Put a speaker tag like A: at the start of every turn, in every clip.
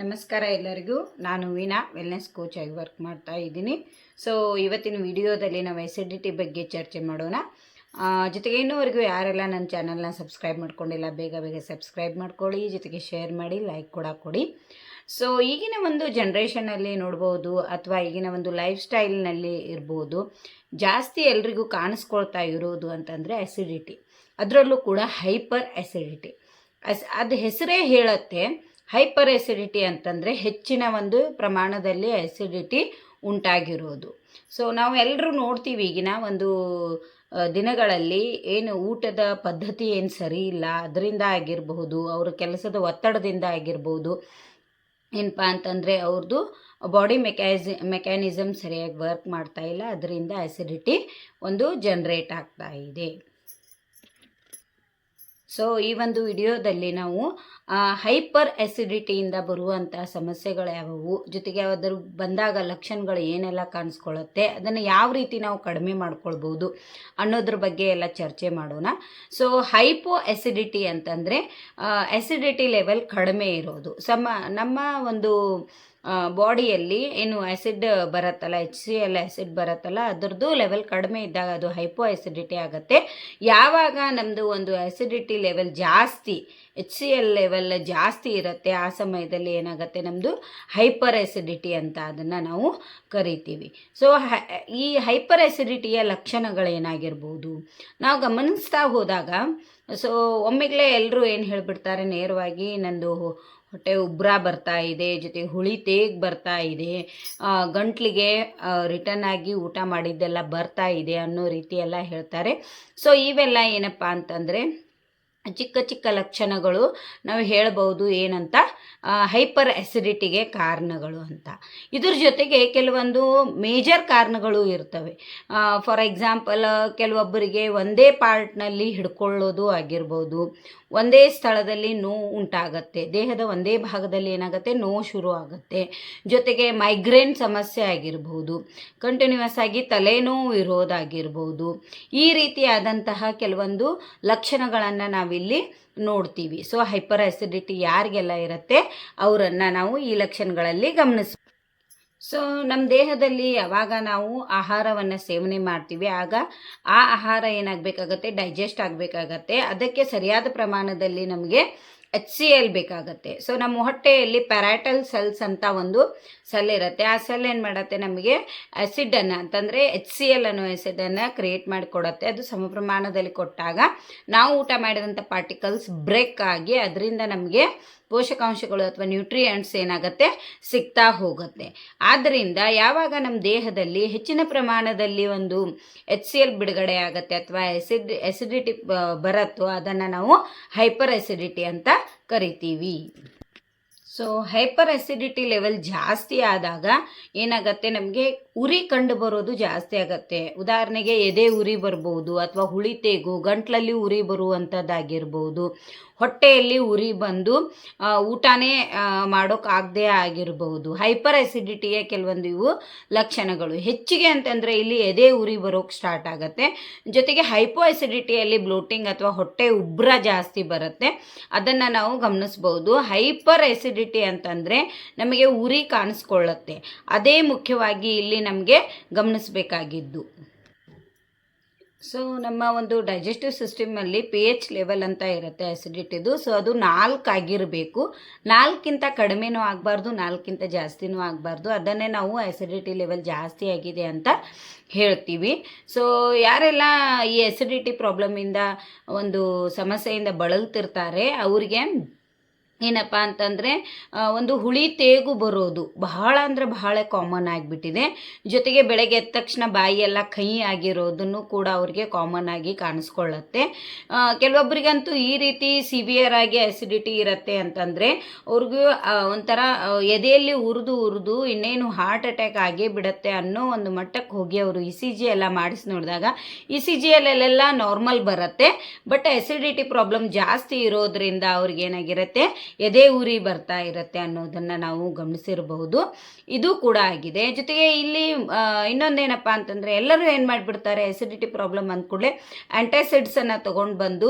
A: ನಮಸ್ಕಾರ ಎಲ್ಲರಿಗೂ. ನಾನು ವೀಣಾ ವೆಲ್ನೆಸ್ ಕೋಚ್ ಆಗಿ ವರ್ಕ್ ಮಾಡ್ತಾ ಇದ್ದೀನಿ. ಸೊ ಇವತ್ತಿನ ವಿಡಿಯೋದಲ್ಲಿ ನಾವು ಎಸಿಡಿಟಿ ಬಗ್ಗೆ ಚರ್ಚೆ ಮಾಡೋಣ. ಜೊತೆಗೆ ಇನ್ನೂವರೆಗೂ ಯಾರೆಲ್ಲ ನನ್ನ ಚಾನಲ್ನ ಸಬ್ಸ್ಕ್ರೈಬ್ ಮಾಡ್ಕೊಂಡಿಲ್ಲ, ಬೇಗ ಬೇಗ ಸಬ್ಸ್ಕ್ರೈಬ್ ಮಾಡ್ಕೊಳ್ಳಿ. ಜೊತೆಗೆ ಶೇರ್ ಮಾಡಿ ಲೈಕ್ ಕೂಡ ಕೊಡಿ. ಸೊ ಈಗಿನ ಒಂದು ಜನ್ರೇಷನಲ್ಲಿ ನೋಡ್ಬೋದು, ಅಥವಾ ಈಗಿನ ಒಂದು ಲೈಫ್ ಸ್ಟೈಲ್ನಲ್ಲಿ ಇರ್ಬೋದು, ಜಾಸ್ತಿ ಎಲ್ರಿಗೂ ಕಾಣಿಸ್ಕೊಳ್ತಾ ಇರೋದು ಅಂತಂದರೆ ಅಸಿಡಿಟಿ ಅದರಲ್ಲೂ ಕೂಡ ಹೈಪರ್ ಅಸಿಡಿಟಿ ಅಸ್, ಅದು ಹೆಸರೇ ಹೇಳುತ್ತೆ. ಹೈಪರ್ ಎಸಿಡಿಟಿ ಅಂತಂದರೆ ಹೆಚ್ಚಿನ ಒಂದು ಪ್ರಮಾಣದಲ್ಲಿ ಎಸಿಡಿಟಿ ಉಂಟಾಗಿರೋದು. ಸೊ ನಾವು ಎಲ್ಲರೂ ನೋಡ್ತೀವಿ ಈಗಿನ ಒಂದು ದಿನಗಳಲ್ಲಿ ಏನು ಊಟದ ಪದ್ಧತಿ ಏನು ಸರಿ ಇಲ್ಲ, ಅದರಿಂದ ಆಗಿರಬಹುದು, ಅವರ ಕೆಲಸದ ಒತ್ತಡದಿಂದ ಆಗಿರ್ಬೋದು ಏನಪ್ಪ ಅಂತಂದರೆ ಅವ್ರದ್ದು ಬಾಡಿ ಮೆಕ್ಯಾಸಿ ಮೆಕ್ಯಾನಿಸಮ್ ಸರಿಯಾಗಿ ವರ್ಕ್ ಮಾಡ್ತಾ ಇಲ್ಲ, ಅದರಿಂದ ಅಸಿಡಿಟಿ ಒಂದು ಜನ್ರೇಟ್ ಆಗ್ತಾ ಇದೆ. ಸೊ ಈ ಒಂದು ವಿಡಿಯೋದಲ್ಲಿ ನಾವು ಹೈಪರ್ ಎಸಿಡಿಟಿಯಿಂದ ಬರುವಂಥ ಸಮಸ್ಯೆಗಳು ಯಾವುವು? ಜೊತೆಗೆ ಅದರ ಬಂದಾಗ ಲಕ್ಷಣಗಳು ಏನೆಲ್ಲ ಕಾಣಿಸ್ಕೊಳ್ಳುತ್ತೆ? ಅದನ್ನು ಯಾವ ರೀತಿ ನಾವು ಕಡಿಮೆ ಮಾಡ್ಕೊಳ್ಬೋದು ಅನ್ನೋದ್ರ ಬಗ್ಗೆ ಎಲ್ಲ ಚರ್ಚೆ ಮಾಡೋಣ. ಸೊ ಹೈಪೋ ಎಸಿಡಿಟಿ ಅಂತಂದರೆ ಎಸಿಡಿಟಿ ಲೆವೆಲ್ ಕಡಿಮೆ ಇರೋದು. ಸಮ, ನಮ್ಮ ಒಂದು ಬಾಡಿಯಲ್ಲಿ ಏನು ಆ್ಯಸಿಡ್ ಬರುತ್ತಲ್ಲ ಎಚ್ ಸಿ ಎಲ್ ಆ್ಯಸಿಡ್ ಬರುತ್ತಲ್ಲ, ಅದರದ್ದು ಲೆವೆಲ್ ಕಡಿಮೆ ಇದ್ದಾಗ ಅದು ಹೈಪೋ ಆ್ಯಸಿಡಿಟಿ ಆಗುತ್ತೆ. ಯಾವಾಗ ನಮ್ಮದು ಒಂದು ಆ್ಯಸಿಡಿಟಿ ಲೆವೆಲ್ ಜಾಸ್ತಿ ಎಚ್ ಸಿ ಎಲ್ ಲೆವೆಲ್ ಜಾಸ್ತಿ ಇರುತ್ತೆ ಆ ಸಮಯದಲ್ಲಿ ಏನಾಗುತ್ತೆ ನಮ್ಮದು ಹೈಪರ್ ಎಸಿಡಿಟಿ ಅಂತ ಅದನ್ನು ನಾವು ಕರಿತೀವಿ. ಸೊ ಈ ಹೈಪರ್ ಎಸಿಡಿಟಿಯ ಲಕ್ಷಣಗಳೇನಾಗಿರ್ಬೋದು ನಾವು ಗಮನಿಸ್ತಾ ಹೋದಾಗ ಸೊ ಒಮ್ಮೆಗ್ಲೇ ಎಲ್ಲರೂ ಏನು ಹೇಳಿಬಿಡ್ತಾರೆ? ನೇರವಾಗಿ ನಂದು ಹೊಟ್ಟೆ ಉಬ್ರ ಬರ್ತಾ ಇದೆ ಜೊತೆಗೆ ಹುಳಿ ತೇಗ್ ಬರ್ತಾ ಇದೆ ಗಂಟ್ಲಿಗೆ ರಿಟರ್ನ್ ಆಗಿ ಊಟ ಮಾಡಿದ್ದೆಲ್ಲ ಬರ್ತಾ ಇದೆ ಅನ್ನೋ ರೀತಿ ಎಲ್ಲ ಹೇಳ್ತಾರೆ. ಸೊ ಇವೆಲ್ಲ ಏನಪ್ಪ ಅಂತಂದರೆ ಚಿಕ್ಕ ಚಿಕ್ಕ ಲಕ್ಷಣಗಳು ನಾವು ಹೇಳ್ಬೋದು ಏನಂತ. ಹೈಪರ್ ಎಸಿಡಿಟಿಗೆ ಕಾರಣಗಳು ಅಂತ. ಇದ್ರ ಜೊತೆಗೆ ಕೆಲವೊಂದು ಮೇಜರ್ ಕಾರಣಗಳು ಇರ್ತವೆ. ಫಾರ್ ಎಕ್ಸಾಂಪಲ್, ಕೆಲವೊಬ್ಬರಿಗೆ ಒಂದೇ ಪಾರ್ಟ್ನಲ್ಲಿ ಹಿಡ್ಕೊಳ್ಳೋದು ಆಗಿರ್ಬೋದು. ಒಂದೇ ಸ್ಥಳದಲ್ಲಿ ನೋವು ಉಂಟಾಗತ್ತೆ. ದೇಹದ ಒಂದೇ ಭಾಗದಲ್ಲಿ ಏನಾಗುತ್ತೆ? ನೋವು ಶುರು ಆಗುತ್ತೆ ಜೊತೆಗೆ ಮೈಗ್ರೇನ್ ಸಮಸ್ಯೆ ಆಗಿರ್ಬೋದು. ಕಂಟಿನ್ಯೂಸ್ ಆಗಿ ತಲೆನೋವು ಇರೋದಾಗಿರ್ಬೋದು. ಈ ರೀತಿಯಾದಂತಹ ಕೆಲವೊಂದು ಲಕ್ಷಣಗಳನ್ನು ನಾವಿಲ್ಲಿ ನೋಡ್ತೀವಿ. ಸೊ ಹೈಪರ್ ಆಸಿಡಿಟಿ ಯಾರಿಗೆಲ್ಲ ಇರುತ್ತೆ, ಅವರನ್ನು ನಾವು ಈ ಲಕ್ಷಣಗಳಲ್ಲಿ ಗಮನಿಸ್ ಸೊ ನಮ್ಮ ದೇಹದಲ್ಲಿ ಯಾವಾಗ ನಾವು ಆಹಾರವನ್ನು ಸೇವನೆ ಮಾಡ್ತೀವಿ, ಆಗ ಆ ಆಹಾರ ಏನಾಗಬೇಕಾಗತ್ತೆ ಡೈಜೆಸ್ಟ್ ಆಗಬೇಕಾಗತ್ತೆ, ಅದಕ್ಕೆ ಸರಿಯಾದ ಪ್ರಮಾಣದಲ್ಲಿ ನಮಗೆ ಎಚ್ ಸಿ ಎಲ್ ಬೇಕಾಗತ್ತೆ. ಸೊ ನಮ್ಮ ಹೊಟ್ಟೆಯಲ್ಲಿ ಪ್ಯಾರಾಟಲ್ ಸೆಲ್ಸ್ ಅಂತ ಒಂದು ಸೆಲ್ ಇರುತ್ತೆ. ಆ ಸೆಲ್ ಏನು ಮಾಡುತ್ತೆ ನಮಗೆ? ಆ್ಯಸಿಡನ್ನು ಅಂತಂದರೆ ಎಚ್ ಸಿ ಎಲ್ ಅನ್ನೋ ಆ್ಯಸಿಡನ್ನು ಕ್ರಿಯೇಟ್ ಮಾಡಿಕೊಡುತ್ತೆ. ಅದು ಸಮ ಪ್ರಮಾಣದಲ್ಲಿ ಕೊಟ್ಟಾಗ ನಾವು ಊಟ ಮಾಡಿದಂಥ ಪಾರ್ಟಿಕಲ್ಸ್ ಬ್ರೇಕ್ ಆಗಿ ಅದರಿಂದ ನಮಗೆ ಪೋಷಕಾಂಶಗಳು ಅಥವಾ ನ್ಯೂಟ್ರಿಯೆಂಟ್ಸ್ ಏನಾಗುತ್ತೆ ಸಿಗ್ತಾ ಹೋಗುತ್ತೆ. ಆದ್ದರಿಂದ ಯಾವಾಗ ನಮ್ಮ ದೇಹದಲ್ಲಿ ಹೆಚ್ಚಿನ ಪ್ರಮಾಣದಲ್ಲಿ ಒಂದು ಎಚ್ ಸಿ ಎಲ್ ಬಿಡುಗಡೆ ಆಗುತ್ತೆ ಅಥವಾ ಎಸಿಡ್ ಎಸಿಡಿಟಿ ಬರುತ್ತೋ ಅದನ್ನು ನಾವು ಹೈಪರ್ ಎಸಿಡಿಟಿ ಅಂತ ಕರಿತೀವಿ. ಸೊ ಹೈಪರ್ ಎಸಿಡಿಟಿ ಲೆವೆಲ್ ಜಾಸ್ತಿ ಆದಾಗ ಏನಾಗುತ್ತೆ ನಮಗೆ ಉರಿ ಕಂಡು ಬರೋದು ಜಾಸ್ತಿ ಆಗುತ್ತೆ. ಉದಾಹರಣೆಗೆ ಎದೆ ಉರಿ ಬರ್ಬೋದು ಅಥವಾ ಹುಳಿ ತೇಗು, ಗಂಟ್ಲಲ್ಲಿ ಉರಿ ಬರುವಂಥದ್ದಾಗಿರ್ಬೋದು ಹೊಟ್ಟೆಯಲ್ಲಿ ಉರಿ ಬಂದು ಊಟನೇ ಮಾಡೋಕ್ಕಾಗದೇ ಆಗಿರಬಹುದು. ಹೈಪರ್ ಅಸಿಡಿಟಿಯ ಕೆಲವೊಂದು ಇವು ಲಕ್ಷಣಗಳು. ಹೆಚ್ಚಿಗೆ ಅಂತಂದರೆ ಇಲ್ಲಿ ಎದೆ ಉರಿ ಬರೋಕ್ಕೆ ಸ್ಟಾರ್ಟ್ ಆಗುತ್ತೆ. ಜೊತೆಗೆ ಹೈಪೋ ಅಸಿಡಿಟಿಯಲ್ಲಿ ಬ್ಲೋಟಿಂಗ್ ಅಥವಾ ಹೊಟ್ಟೆ ಉಬ್ರ ಜಾಸ್ತಿ ಬರುತ್ತೆ. ಅದನ್ನು ನಾವು ಗಮನಿಸ್ಬೋದು ಹೈಪರ್ ಎಸಿಡಿಟಿ ಅಂತಂದರೆ ನಮಗೆ ಉರಿ ಕಾಣಿಸ್ಕೊಳ್ಳುತ್ತೆ. ಅದೇ ಮುಖ್ಯವಾಗಿ ಇಲ್ಲಿ ನಮಗೆ ಗಮನಿಸಬೇಕಾಗಿದ್ದು. ಸೊ ನಮ್ಮ ಒಂದು ಡೈಜೆಸ್ಟಿವ್ ಸಿಸ್ಟಮಲ್ಲಿ ಪಿ ಎಚ್ ಲೆವೆಲ್ ಅಂತ ಇರುತ್ತೆ ಆ್ಯಸಿಡಿಟಿದು ಸೊ ಅದು ನಾಲ್ಕು ಆಗಿರಬೇಕು. ನಾಲ್ಕಿಂತ ಕಡಿಮೆನೂ ಆಗಬಾರ್ದು, ನಾಲ್ಕಿಂತ ಜಾಸ್ತಿನೂ ಆಗಬಾರ್ದು. ಅದನ್ನೇ ನಾವು ಆ್ಯಸಿಡಿಟಿ ಲೆವೆಲ್ ಜಾಸ್ತಿ ಆಗಿದೆ ಅಂತ ಹೇಳ್ತೀವಿ. ಸೊ ಯಾರೆಲ್ಲ ಈ ಆ್ಯಸಿಡಿಟಿ ಪ್ರಾಬ್ಲಮಿಂದ ಒಂದು ಸಮಸ್ಯೆಯಿಂದ ಬಳಲ್ತಿರ್ತಾರೆ, ಅವರಿಗೆ ಏನಪ್ಪ ಅಂತಂದರೆ ಒಂದು ಹುಳಿ ತೇಗು ಬರೋದು ಬಹಳ ಅಂದರೆ ಬಹಳ ಕಾಮನ್ ಆಗಿಬಿಟ್ಟಿದೆ. ಜೊತೆಗೆ ಬೆಳಗ್ಗೆ ಎದ್ದ ತಕ್ಷಣ ಬಾಯಿಯೆಲ್ಲ ಕಹಿ ಆಗಿರೋದನ್ನು ಕೂಡ ಅವ್ರಿಗೆ ಕಾಮನ್ ಆಗಿ ಕಾಣಿಸ್ಕೊಳ್ಳುತ್ತೆ. ಕೆಲವೊಬ್ಬರಿಗಂತೂ ಈ ರೀತಿ ಸಿವಿಯರ್ ಆಗಿ ಅಸಿಡಿಟಿ ಇರುತ್ತೆ ಅಂತಂದರೆ, ಅವ್ರಿಗೂ ಒಂಥರ ಎದೆಯಲ್ಲಿ ಉರಿದು ಉರಿದು ಇನ್ನೇನು ಹಾರ್ಟ್ ಅಟ್ಯಾಕ್ ಆಗೇ ಬಿಡುತ್ತೆ ಅನ್ನೋ ಒಂದು ಮಟ್ಟಕ್ಕೆ ಹೋಗಿ ಅವರು ಇ ಸಿ ಜಿ ಎಲ್ಲ ಮಾಡಿಸಿ ನೋಡಿದಾಗ ಇ ಸಿ ಜಿಯಲ್ಲೆಲ್ಲ ನಾರ್ಮಲ್ ಬರುತ್ತೆ. ಬಟ್ ಅಸಿಡಿಟಿ ಪ್ರಾಬ್ಲಮ್ ಜಾಸ್ತಿ ಇರೋದ್ರಿಂದ ಅವ್ರಿಗೆ ಏನಾಗಿರುತ್ತೆ ಎದೆ ಊರಿ ಬರ್ತಾ ಇರುತ್ತೆ ಅನ್ನೋದನ್ನು ನಾವು ಗಮನಿಸಿರಬಹುದು. ಇದು ಕೂಡ ಆಗಿದೆ. ಜೊತೆಗೆ ಇಲ್ಲಿ ಇನ್ನೊಂದೇನಪ್ಪ ಅಂತಂದರೆ ಎಲ್ಲರೂ ಏನು ಮಾಡಿಬಿಡ್ತಾರೆ ಎಸಿಡಿಟಿ ಪ್ರಾಬ್ಲಮ್ ಅಂದ್ಕೂಡಲೇ ಆ್ಯಂಟಾಸಿಡ್ಸನ್ನು ತೊಗೊಂಡು ಬಂದು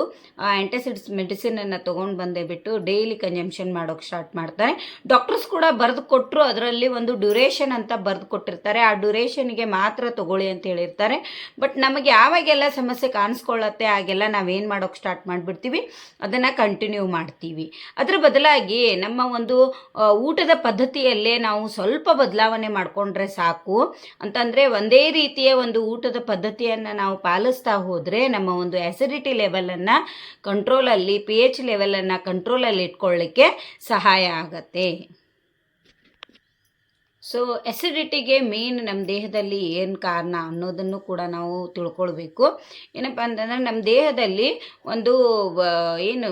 A: ಆ್ಯಂಟಾಸಿಡ್ಸ್ ಮೆಡಿಸಿನನ್ನು ತೊಗೊಂಡು ಬಂದೇ ಬಿಟ್ಟು ಡೈಲಿ ಕನ್ಸಂಪ್ಷನ್ ಮಾಡೋಕೆ ಸ್ಟಾರ್ಟ್ ಮಾಡ್ತಾರೆ. ಡಾಕ್ಟರ್ಸ್ ಕೂಡ ಬರೆದು ಕೊಟ್ಟರು ಅದರಲ್ಲಿ ಒಂದು ಡ್ಯೂರೇಷನ್ ಅಂತ ಬರೆದು ಕೊಟ್ಟಿರ್ತಾರೆ. ಆ ಡ್ಯೂರೇಷನ್ಗೆ ಮಾತ್ರ ತಗೊಳ್ಳಿ ಅಂತ ಹೇಳಿರ್ತಾರೆ. ಬಟ್ ನಮಗೆ ಯಾವಾಗೆಲ್ಲ ಸಮಸ್ಯೆ ಕಾಣಿಸ್ಕೊಳ್ಳುತ್ತೆ ಆಗೆಲ್ಲ ನಾವೇನು ಮಾಡೋಕೆ ಸ್ಟಾರ್ಟ್ ಮಾಡಿಬಿಡ್ತೀವಿ, ಅದನ್ನು ಕಂಟಿನ್ಯೂ ಮಾಡ್ತೀವಿ. ಅದ್ರ ಬದಲಾಗಿ ನಮ್ಮ ಒಂದು ಊಟದ ಪದ್ಧತಿಯಲ್ಲೇ ನಾವು ಸ್ವಲ್ಪ ಬದಲಾವಣೆ ಮಾಡಿಕೊಂಡ್ರೆ ಸಾಕು. ಅಂತಂದರೆ ಒಂದೇ ರೀತಿಯ ಒಂದು ಊಟದ ಪದ್ಧತಿಯನ್ನು ನಾವು ಪಾಲಿಸ್ತಾ ಹೋದರೆ ನಮ್ಮ ಒಂದು ಆ್ಯಸಿಡಿಟಿ ಲೆವೆಲನ್ನು ಕಂಟ್ರೋಲಲ್ಲಿ ಪಿ ಎಚ್ ಲೆವೆಲನ್ನು ಕಂಟ್ರೋಲಲ್ಲಿ ಇಟ್ಕೊಳ್ಳಿಕ್ಕೆ ಸಹಾಯ ಆಗತ್ತೆ. ಸೊ ಎಸಿಡಿಟಿಗೆ ಮೇನ್ ನಮ್ಮ ದೇಹದಲ್ಲಿ ಏನು ಕಾರಣ ಅನ್ನೋದನ್ನು ಕೂಡ ನಾವು ತಿಳ್ಕೊಳ್ಬೇಕು. ಏನಪ್ಪ ಅಂತಂದರೆ ನಮ್ಮ ದೇಹದಲ್ಲಿ ಒಂದು ಏನು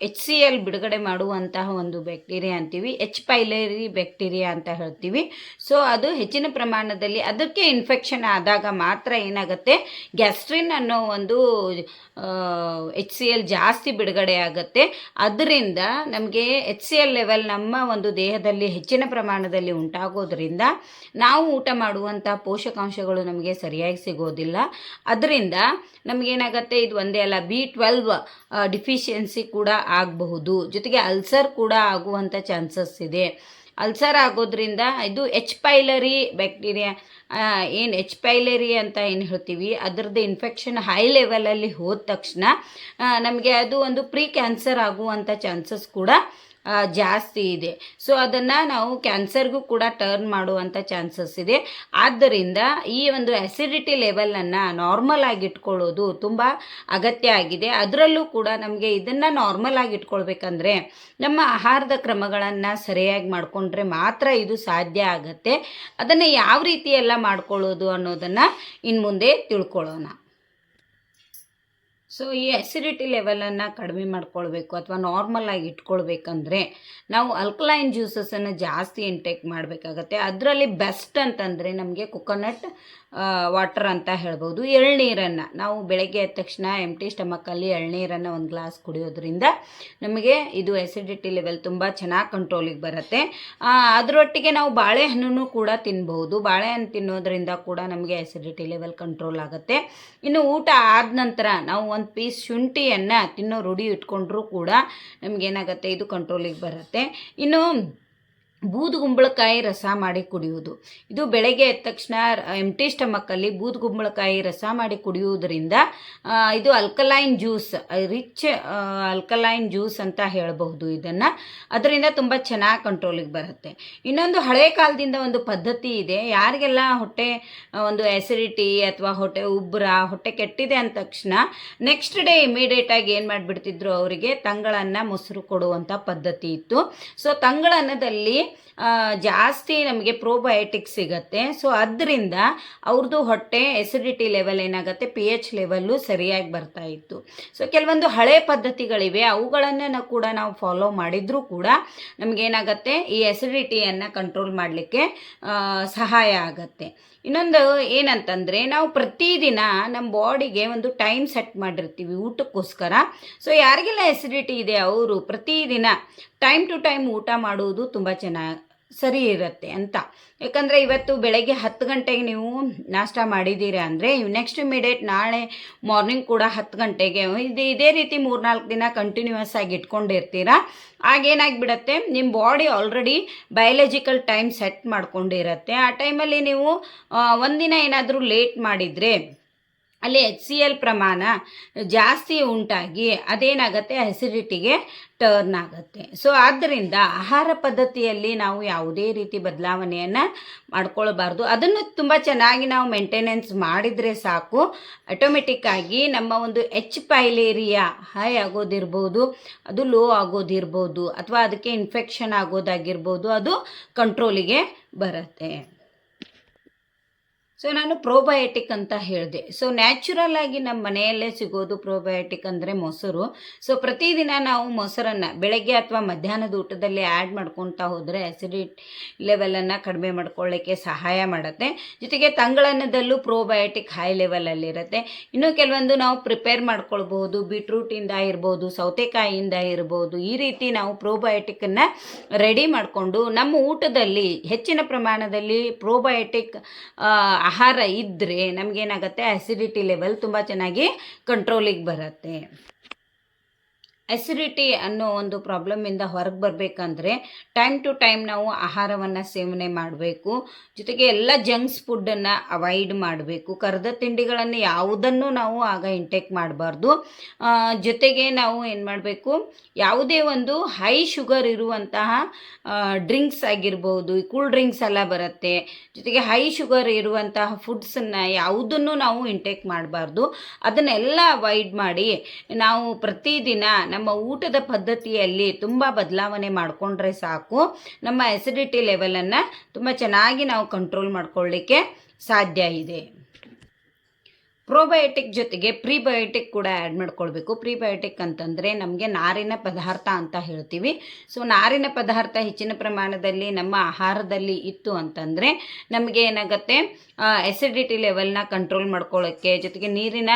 A: ಎಚ್ ಸಿ ಎಲ್ ಬಿಡುಗಡೆ ಮಾಡುವಂತಹ ಒಂದು ಬ್ಯಾಕ್ಟೀರಿಯಾ ಅಂತೀವಿ. ಎಚ್ ಪೈಲೇರಿ ಬ್ಯಾಕ್ಟೀರಿಯಾ ಅಂತ ಹೇಳ್ತೀವಿ. ಸೊ ಅದು ಹೆಚ್ಚಿನ ಪ್ರಮಾಣದಲ್ಲಿ ಅದಕ್ಕೆ ಇನ್ಫೆಕ್ಷನ್ ಆದಾಗ ಮಾತ್ರ ಏನಾಗುತ್ತೆ? ಗ್ಯಾಸ್ಟ್ರಿನ್ ಅನ್ನೋ ಒಂದು ಎಚ್ ಸಿ ಎಲ್ ಜಾಸ್ತಿ ಬಿಡುಗಡೆ ಆಗುತ್ತೆ. ಅದರಿಂದ ನಮಗೆ ಎಚ್ ಸಿ ಎಲ್ ಲೆವೆಲ್ ನಮ್ಮ ಒಂದು ದೇಹದಲ್ಲಿ ಹೆಚ್ಚಿನ ಪ್ರಮಾಣದಲ್ಲಿ ಉಂಟಾಗೋದ್ರಿಂದ ನಾವು ಊಟ ಮಾಡುವಂಥ ಪೋಷಕಾಂಶಗಳು ನಮಗೆ ಸರಿಯಾಗಿ ಸಿಗೋದಿಲ್ಲ. ಅದರಿಂದ ನಮಗೇನಾಗತ್ತೆ ಇದು ಒಂದೇ ಅಲ್ಲ ಬಿ ಟ್ವೆಲ್ವ್ ಡಿಫಿಷಿಯನ್ಸಿ ಕೂಡ ಆಗಬಹುದು. ಜೊತೆಗೆ ಅಲ್ಸರ್ ಕೂಡ ಆಗುವಂಥ ಚಾನ್ಸಸ್ ಇದೆ. ಅಲ್ಸರ್ ಆಗೋದ್ರಿಂದ ಇದು ಎಚ್ ಪೈಲರಿ ಬ್ಯಾಕ್ಟೀರಿಯಾ ಏನು ಎಚ್ ಪೈಲರಿ ಅಂತ ಏನು ಹೇಳ್ತೀವಿ, ಅದರದ್ದು ಇನ್ಫೆಕ್ಷನ್ ಹೈ ಲೆವೆಲಲ್ಲಿ ಹೋದ ತಕ್ಷಣ ನಮಗೆ ಅದು ಒಂದು ಪ್ರೀ ಕ್ಯಾನ್ಸರ್ ಆಗುವಂಥ ಚಾನ್ಸಸ್ ಕೂಡ ಜಾಸ್ತಿ ಇದೆ. ಸೊ ಅದನ್ನು ನಾವು ಕ್ಯಾನ್ಸರ್ಗೂ ಕೂಡ ಟರ್ನ್ ಮಾಡುವಂಥ ಚಾನ್ಸಸ್ ಇದೆ. ಆದ್ದರಿಂದ ಈ ಒಂದು ಆ್ಯಸಿಡಿಟಿ ಲೆವೆಲನ್ನು ನಾರ್ಮಲ್ ಆಗಿ ಇಟ್ಕೊಳ್ಳೋದು ತುಂಬ ಅಗತ್ಯ ಆಗಿದೆ. ಅದರಲ್ಲೂ ಕೂಡ ನಮಗೆ ಇದನ್ನು ನಾರ್ಮಲ್ ಆಗಿ ಇಟ್ಕೊಳ್ಬೇಕಂದ್ರೆ ನಮ್ಮ ಆಹಾರದ ಕ್ರಮಗಳನ್ನು ಸರಿಯಾಗಿ ಮಾಡಿಕೊಂಡ್ರೆ ಮಾತ್ರ ಇದು ಸಾಧ್ಯ ಆಗುತ್ತೆ. ಅದನ್ನು ಯಾವ ರೀತಿ ಎಲ್ಲ ಮಾಡ್ಕೊಳ್ಳೋದು ಅನ್ನೋದನ್ನು ಇನ್ನು ಮುಂದೆ ತಿಳ್ಕೊಳ್ಳೋಣ. ಸೊ ಈ ಅಸಿಡಿಟಿ ಲೆವೆಲನ್ನು ಕಡಿಮೆ ಮಾಡ್ಕೊಳ್ಬೇಕು ಅಥವಾ ನಾರ್ಮಲ್ ಆಗಿ ಇಟ್ಕೊಳ್ಬೇಕಂದ್ರೆ ನಾವು ಅಲ್ಕಲೈನ್ ಜ್ಯೂಸಸನ್ನು ಜಾಸ್ತಿ ಇಂಟೇಕ್ ಮಾಡಬೇಕಾಗತ್ತೆ. ಅದರಲ್ಲಿ ಬೆಸ್ಟ್ ಅಂತಂದರೆ ನಮಗೆ ಕೊಕೊನಟ್ ವಾಟರ್ ಅಂತ ಹೇಳ್ಬೋದು. ಎಳ್ನೀರನ್ನು ನಾವು ಬೆಳಗ್ಗೆ ಎದ್ದ ತಕ್ಷಣ ಎಂಟಿ ಸ್ಟಮಕ್ಕಲ್ಲಿ ಎಳ್ನೀರನ್ನು ಒಂದು ಗ್ಲಾಸ್ ಕುಡಿಯೋದ್ರಿಂದ ನಮಗೆ ಇದು ಎಸಿಡಿಟಿ ಲೆವೆಲ್ ತುಂಬ ಚೆನ್ನಾಗಿ ಕಂಟ್ರೋಲಿಗೆ ಬರುತ್ತೆ. ಅದರೊಟ್ಟಿಗೆ ನಾವು ಬಾಳೆಹಣ್ಣು ಕೂಡ ತಿನ್ಬೋದು. ಬಾಳೆಹಣ್ಣು ತಿನ್ನೋದ್ರಿಂದ ಕೂಡ ನಮಗೆ ಎಸಿಡಿಟಿ ಲೆವೆಲ್ ಕಂಟ್ರೋಲ್ ಆಗುತ್ತೆ. ಇನ್ನು ಊಟ ಆದ ನಂತರ ನಾವು ಒಂದು ಪೀಸ್ ಶುಂಠಿಯನ್ನು ತಿನ್ನೋ ರೂಢಿ ಇಟ್ಕೊಂಡ್ರೂ ಕೂಡ ನಮಗೇನಾಗುತ್ತೆ? ಇದು ಕಂಟ್ರೋಲಿಗೆ ಬರುತ್ತೆ. ಇನ್ನು ಬೂದುಗುಂಬಳಕಾಯಿ ರಸ ಮಾಡಿ ಕುಡಿಯುವುದು. ಇದು ಬೆಳಗ್ಗೆ ಎದ್ದ ತಕ್ಷಣ ಎಂಟಿ ಸ್ಟಮಕ್ಕಲ್ಲಿ ಬೂದುಗುಂಬಳಕಾಯಿ ರಸ ಮಾಡಿ ಕುಡಿಯುವುದರಿಂದ ಇದು alkaline juice rich alkaline juice ಅಂತ ಹೇಳಬಹುದು ಇದನ್ನು. ಅದರಿಂದ ತುಂಬ ಚೆನ್ನಾಗಿ ಕಂಟ್ರೋಲಿಗೆ ಬರುತ್ತೆ. ಇನ್ನೊಂದು ಹಳೆ ಕಾಲದಿಂದ ಒಂದು ಪದ್ಧತಿ ಇದೆ. ಯಾರಿಗೆಲ್ಲ ಹೊಟ್ಟೆ ಒಂದು ಎಸಿಡಿಟಿ ಅಥವಾ ಹೊಟ್ಟೆ ಉಬ್ಬರ ಹೊಟ್ಟೆ ಕೆಟ್ಟಿದೆ ಅಂದ ತಕ್ಷಣ ನೆಕ್ಸ್ಟ್ ಡೇ ಇಮಿಡಿಯೇಟಾಗಿ ಏನು ಮಾಡಿಬಿಡ್ತಿದ್ರು ಅವರಿಗೆ, ತಂಗಳನ್ನ ಮೊಸರು ಕೊಡುವಂಥ ಪದ್ಧತಿ ಇತ್ತು. ಸೊ ತಂಗಳನ್ನದಲ್ಲಿ ಜಾಸ್ತಿ ನಮಗೆ ಪ್ರೋಬಯೋಟಿಕ್ ಸಿಗುತ್ತೆ. ಸೊ ಅದರಿಂದ ಅವ್ರದ್ದು ಹೊಟ್ಟೆ ಎಸಿಡಿಟಿ ಲೆವೆಲ್ ಏನಾಗುತ್ತೆ? ಪಿ ಎಚ್ ಲೆವೆಲ್ಲು ಸರಿಯಾಗಿ ಬರ್ತಾ ಇತ್ತು. ಸೊ ಕೆಲವೊಂದು ಹಳೆ ಪದ್ಧತಿಗಳಿವೆ. ಅವುಗಳನ್ನು ಕೂಡ ನಾವು ಫಾಲೋ ಮಾಡಿದರೂ ಕೂಡ ನಮಗೇನಾಗತ್ತೆ? ಈ ಎಸಿಡಿಟಿಯನ್ನು ಕಂಟ್ರೋಲ್ ಮಾಡಲಿಕ್ಕೆ ಸಹಾಯ ಆಗತ್ತೆ. ಇನ್ನೊಂದು ಏನಂತಂದರೆ, ನಾವು ಪ್ರತಿದಿನ ನಮ್ಮ ಬಾಡಿಗೆ ಒಂದು ಟೈಮ್ ಸೆಟ್ ಮಾಡಿರ್ತೀವಿ ಊಟಕ್ಕೋಸ್ಕರ. ಸೊ ಯಾರಿಗೆಲ್ಲ ಎಸಿಡಿಟಿ ಇದೆ? ಅವರು ಪ್ರತಿದಿನ ಟೈಮ್ ಟು ಟೈಮ್ ಊಟ ಮಾಡುವುದು ತುಂಬ ಚೆನ್ನಾಗಿ ಸರಿ ಇರುತ್ತೆ ಅಂತ. ಯಾಕಂದರೆ ಇವತ್ತು ಬೆಳಗ್ಗೆ ಹತ್ತು ಗಂಟೆಗೆ ನೀವು ನಾಷ್ಟ ಮಾಡಿದ್ದೀರಾ ಅಂದರೆ ನೆಕ್ಸ್ಟ್ ಇಮಿಡಿಯೇಟ್ ನಾಳೆ ಮಾರ್ನಿಂಗ್ ಕೂಡ ಹತ್ತು ಗಂಟೆಗೆ, ಇದು ಇದೇ ರೀತಿ ಮೂರ್ನಾಲ್ಕು ದಿನ ಕಂಟಿನ್ಯೂಸ್ ಆಗಿ ಇಟ್ಕೊಂಡಿರ್ತೀರಾ. ಆಗೇನಾಗಿಬಿಡತ್ತೆ ನಿಮ್ಮ body already biological time set ಮಾಡ್ಕೊಂಡಿರತ್ತೆ. ಆ ಟೈಮಲ್ಲಿ ನೀವು ಒಂದಿನ ಏನಾದರೂ ಲೇಟ್ ಮಾಡಿದರೆ ಅಲ್ಲಿ ಎಚ್ ಸಿ ಎಲ್ ಪ್ರಮಾಣ ಜಾಸ್ತಿ ಉಂಟಾಗಿ ಅದೇನಾಗುತ್ತೆ? ಅಸಿಡಿಟಿಗೆ ಟರ್ನ್ ಆಗುತ್ತೆ. ಸೊ ಆದ್ದರಿಂದ ಆಹಾರ ಪದ್ಧತಿಯಲ್ಲಿ ನಾವು ಯಾವುದೇ ರೀತಿ ಬದಲಾವಣೆಯನ್ನು ಮಾಡ್ಕೊಳ್ಬಾರ್ದು. ಅದನ್ನು ತುಂಬ ಚೆನ್ನಾಗಿ ನಾವು ಮೇಂಟೆನೆನ್ಸ್ ಮಾಡಿದರೆ ಸಾಕು. ಆಟೋಮೆಟಿಕ್ಕಾಗಿ ನಮ್ಮ ಒಂದು ಎಚ್ ಪೈಲೇರಿಯಾ ಹೈ ಆಗೋದಿರ್ಬೋದು, ಅದು ಲೋ ಆಗೋದಿರ್ಬೋದು, ಅಥವಾ ಅದಕ್ಕೆ ಇನ್ಫೆಕ್ಷನ್ ಆಗೋದಾಗಿರ್ಬೋದು, ಅದು ಕಂಟ್ರೋಲಿಗೆ ಬರುತ್ತೆ. ಸೊ ನಾನು ಪ್ರೋಬಯೋಟಿಕ್ ಅಂತ ಹೇಳಿದೆ. ಸೊ ನ್ಯಾಚುರಲ್ ಆಗಿ ನಮ್ಮ ಮನೆಯಲ್ಲೇ ಸಿಗೋದು ಪ್ರೋಬಯೋಟಿಕ್ ಅಂದರೆ ಮೊಸರು. ಸೊ ಪ್ರತಿದಿನ ನಾವು ಮೊಸರನ್ನು ಬೆಳಗ್ಗೆ ಅಥವಾ ಮಧ್ಯಾಹ್ನದ ಊಟದಲ್ಲಿ ಆ್ಯಡ್ ಮಾಡ್ಕೊತಾ ಹೋದರೆ ಆ್ಯಸಿಡಿಟ್ ಲೆವೆಲನ್ನು ಕಡಿಮೆ ಮಾಡ್ಕೊಳ್ಳೋಕ್ಕೆ ಸಹಾಯ ಮಾಡುತ್ತೆ. ಜೊತೆಗೆ ತಂಗಳನ್ನದಲ್ಲೂ ಪ್ರೋಬಯೋಟಿಕ್ ಹೈ ಲೆವೆಲಲ್ಲಿರುತ್ತೆ ಇನ್ನು ಕೆಲವೊಂದು ನಾವು ಪ್ರಿಪೇರ್ ಮಾಡ್ಕೊಳ್ಬಹುದು. ಬೀಟ್ರೂಟಿಂದ ಇರ್ಬೋದು ಸೌತೆಕಾಯಿಯಿಂದ ಇರ್ಬೋದು, ಈ ರೀತಿ ನಾವು ಪ್ರೋಬಯೋಟಿಕ್ಕನ್ನು ರೆಡಿ ಮಾಡಿಕೊಂಡು ನಮ್ಮ ಊಟದಲ್ಲಿ ಹೆಚ್ಚಿನ ಪ್ರಮಾಣದಲ್ಲಿ ಪ್ರೋಬಯೋಟಿಕ್ ಆಹಾರ ಇದ್ದರೆ ನಮಗೇನಾಗುತ್ತೆ? ಆ್ಯಸಿಡಿಟಿ ಲೆವೆಲ್ ತುಂಬ ಚೆನ್ನಾಗಿ ಕಂಟ್ರೋಲಿಗೆ ಬರುತ್ತೆ. ಅಸಿಡಿಟಿ ಅನ್ನೋ ಒಂದು ಪ್ರಾಬ್ಲಮಿಂದ ಹೊರಗೆ ಬರಬೇಕಂದ್ರೆ ಟೈಮ್ ಟು ಟೈಮ್ ನಾವು ಆಹಾರವನ್ನು ಸೇವನೆ ಮಾಡಬೇಕು. ಜೊತೆಗೆ ಎಲ್ಲ ಜಂಕ್ಸ್ ಫುಡ್ಡನ್ನು ಅವಾಯ್ಡ್ ಮಾಡಬೇಕು. ಕರೆದ ತಿಂಡಿಗಳನ್ನು ಯಾವುದನ್ನು ನಾವು ಆಗ ಇಂಟೇಕ್ ಮಾಡಬಾರ್ದು. ಜೊತೆಗೆ ನಾವು ಏನು ಮಾಡಬೇಕು? ಯಾವುದೇ ಒಂದು ಹೈ ಶುಗರ್ ಇರುವಂತಹ ಡ್ರಿಂಕ್ಸ್ ಆಗಿರ್ಬೋದು ಕೂಲ್ ಡ್ರಿಂಕ್ಸ್ ಎಲ್ಲ ಬರುತ್ತೆ. ಜೊತೆಗೆ ಹೈ ಶುಗರ್ ಇರುವಂತಹ ಫುಡ್ಸನ್ನು ಯಾವುದನ್ನು ನಾವು ಇಂಟೇಕ್ ಮಾಡಬಾರ್ದು. ಅದನ್ನೆಲ್ಲ ಅವಾಯ್ಡ್ ಮಾಡಿ ನಾವು ಪ್ರತಿದಿನ ನಮ್ಮ ಊಟದ ಪದ್ಧತಿಯಲ್ಲಿ ತುಂಬ ಬದಲಾವಣೆ ಮಾಡಿಕೊಂಡ್ರೆ ಸಾಕು. ನಮ್ಮ ಎಸಿಡಿಟಿ ಲೆವೆಲನ್ನು ತುಂಬ ಚೆನ್ನಾಗಿ ನಾವು ಕಂಟ್ರೋಲ್ ಮಾಡ್ಕೊಳ್ಳಿಕ್ಕೆ ಸಾಧ್ಯ ಇದೆ. ಪ್ರೋಬಯೋಟಿಕ್ ಜೊತೆಗೆ ಪ್ರೀಬಯೋಟಿಕ್ ಕೂಡ ಆ್ಯಡ್ ಮಾಡ್ಕೊಳ್ಬೇಕು. ಪ್ರೀಬಯೋಟಿಕ್ ಅಂತಂದರೆ ನಮಗೆ ನಾರಿನ ಪದಾರ್ಥ ಅಂತ ಹೇಳ್ತೀವಿ. ಸೊ ನಾರಿನ ಪದಾರ್ಥ ಹೆಚ್ಚಿನ ಪ್ರಮಾಣದಲ್ಲಿ ನಮ್ಮ ಆಹಾರದಲ್ಲಿ ಇತ್ತು ಅಂತಂದರೆ ನಮಗೆ ಏನಾಗುತ್ತೆ? ಎಸಿಡಿಟಿ ಲೆವೆಲ್ನ ಕಂಟ್ರೋಲ್ ಮಾಡ್ಕೊಳ್ಳೋಕ್ಕೆ ಜೊತೆಗೆ ನೀರಿನ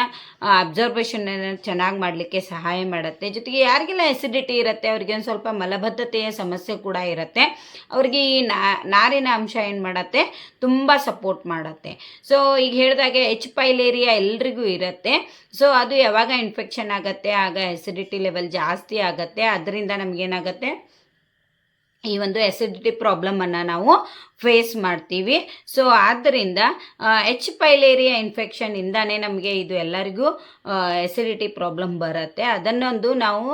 A: ಅಬ್ಸರ್ವೇಷನನ್ನು ಚೆನ್ನಾಗಿ ಮಾಡಲಿಕ್ಕೆ ಸಹಾಯ ಮಾಡುತ್ತೆ. ಜೊತೆಗೆ ಯಾರಿಗೆಲ್ಲ ಎಸಿಡಿಟಿ ಇರುತ್ತೆ, ಅವ್ರಿಗೆ ಒಂದು ಸ್ವಲ್ಪ ಮಲಬದ್ಧತೆಯ ಸಮಸ್ಯೆ ಕೂಡ ಇರುತ್ತೆ. ಅವ್ರಿಗೆ ಈ ನಾರಿನ ಅಂಶ ಏನು ಮಾಡುತ್ತೆ? ತುಂಬ ಸಪೋರ್ಟ್ ಮಾಡುತ್ತೆ. ಸೊ ಈಗ ಹೇಳಿದಾಗೆ ಎಚ್ ಪೈಲೇರಿಯಾ ಎಲ್ರಿಗೂ ಇರುತ್ತೆ. ಸೊ ಅದು ಯಾವಾಗ ಇನ್ಫೆಕ್ಷನ್ ಆಗುತ್ತೆ? ಆಗ ಎಸಿಡಿಟಿ ಲೆವೆಲ್ ಜಾಸ್ತಿ ಆಗುತ್ತೆ. ಅದರಿಂದ ನಮಗೇನಾಗುತ್ತೆ? ಈ ಒಂದು ಎಸಿಡಿಟಿ ಪ್ರಾಬ್ಲಮನ್ನು ನಾವು ಫೇಸ್ ಮಾಡ್ತೀವಿ. ಸೊ ಆದ್ದರಿಂದ ಎಚ್ ಪೈಲೇರಿಯಾ ಇನ್ಫೆಕ್ಷನಿಂದಾನೇ ನಮಗೆ ಇದು ಎಲ್ಲರಿಗೂ ಎಸಿಡಿಟಿ ಪ್ರಾಬ್ಲಮ್ ಬರುತ್ತೆ. ಅದನ್ನೊಂದು ನಾವು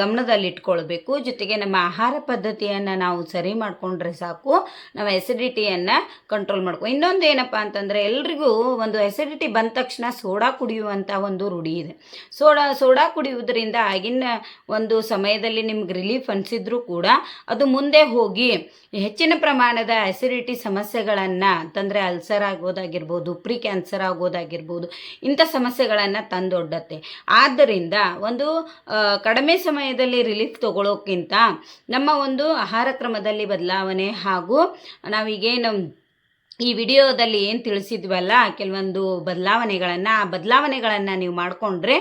A: ಗಮನದಲ್ಲಿಟ್ಕೊಳ್ಬೇಕು. ಜೊತೆಗೆ ನಮ್ಮ ಆಹಾರ ಪದ್ಧತಿಯನ್ನು ನಾವು ಸರಿ ಮಾಡಿಕೊಂಡ್ರೆ ಸಾಕು. ನಾವು ಎಸಿಡಿಟಿಯನ್ನು ಕಂಟ್ರೋಲ್ ಮಾಡ್ಕೊ ಇನ್ನೊಂದು ಏನಪ್ಪ ಅಂತಂದರೆ, ಎಲ್ರಿಗೂ ಒಂದು ಎಸಿಡಿಟಿ ಬಂದ ತಕ್ಷಣ ಸೋಡಾ ಕುಡಿಯುವಂಥ ಒಂದು ರೂಢಿ ಇದೆ. ಸೋಡಾ ಸೋಡಾ ಕುಡಿಯುವುದರಿಂದ ಆಗಿನ ಒಂದು ಸಮಯದಲ್ಲಿ ನಿಮ್ಗೆ ರಿಲೀಫ್ ಅನಿಸಿದ್ರೂ ಕೂಡ ಅದು ಮುಂದೆ ಹೋಗಿ ಹೆಚ್ಚಿನ ಪ್ರಮಾಣದ ಅಸಿಡಿಟಿ ಸಮಸ್ಯೆಗಳನ್ನು ಅಂತಂದರೆ ಅಲ್ಸರ್ ಆಗೋದಾಗಿರ್ಬೋದು ಪ್ರೀ ಕ್ಯಾನ್ಸರ್ ಆಗೋದಾಗಿರ್ಬೋದು, ಇಂಥ ಸಮಸ್ಯೆಗಳನ್ನು ತಂದೊಡ್ಡತ್ತೆ. ಆದ್ದರಿಂದ ಒಂದು ಕಡಿಮೆ ಸಮಯದಲ್ಲಿ ರಿಲೀಫ್ ತಗೊಳ್ಳೋಕ್ಕಿಂತ ನಮ್ಮ ಒಂದು ಆಹಾರ ಕ್ರಮದಲ್ಲಿ ಬದಲಾವಣೆ ಹಾಗೂ ನಾವೀಗೇನು ಈ ವಿಡಿಯೋದಲ್ಲಿ ಏನು ತಿಳಿಸಿದ್ವಲ್ಲ, ಕೆಲವೊಂದು ಬದಲಾವಣೆಗಳನ್ನು ಆ ಬದಲಾವಣೆಗಳನ್ನು ನೀವು ಮಾಡಿಕೊಂಡ್ರೆ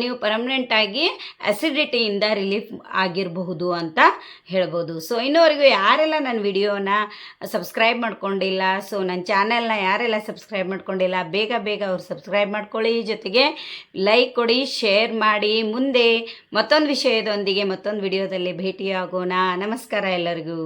A: ನೀವು ಪರ್ಮನೆಂಟಾಗಿ ಅಸಿಡಿಟಿಯಿಂದ ರಿಲೀಫ್ ಆಗಿರಬಹುದು ಅಂತ ಹೇಳ್ಬೋದು. ಸೊ ಇನ್ನೂವರೆಗೂ ಯಾರೆಲ್ಲ ನನ್ನ ವಿಡಿಯೋನ ಸಬ್ಸ್ಕ್ರೈಬ್ ಮಾಡ್ಕೊಂಡಿಲ್ಲ ಸೊ ನನ್ನ ಚಾನೆಲ್ನ ಯಾರೆಲ್ಲ ಸಬ್ಸ್ಕ್ರೈಬ್ ಮಾಡ್ಕೊಂಡಿಲ್ಲ, ಬೇಗ ಬೇಗ ಅವ್ರು ಸಬ್ಸ್ಕ್ರೈಬ್ ಮಾಡ್ಕೊಳ್ಳಿ. ಜೊತೆಗೆ ಲೈಕ್ ಕೊಡಿ ಶೇರ್ ಮಾಡಿ. ಮುಂದೆ ಮತ್ತೊಂದು ವಿಷಯದೊಂದಿಗೆ ಮತ್ತೊಂದು ವಿಡಿಯೋದಲ್ಲಿ ಭೇಟಿಯಾಗೋಣ. ನಮಸ್ಕಾರ ಎಲ್ಲರಿಗೂ.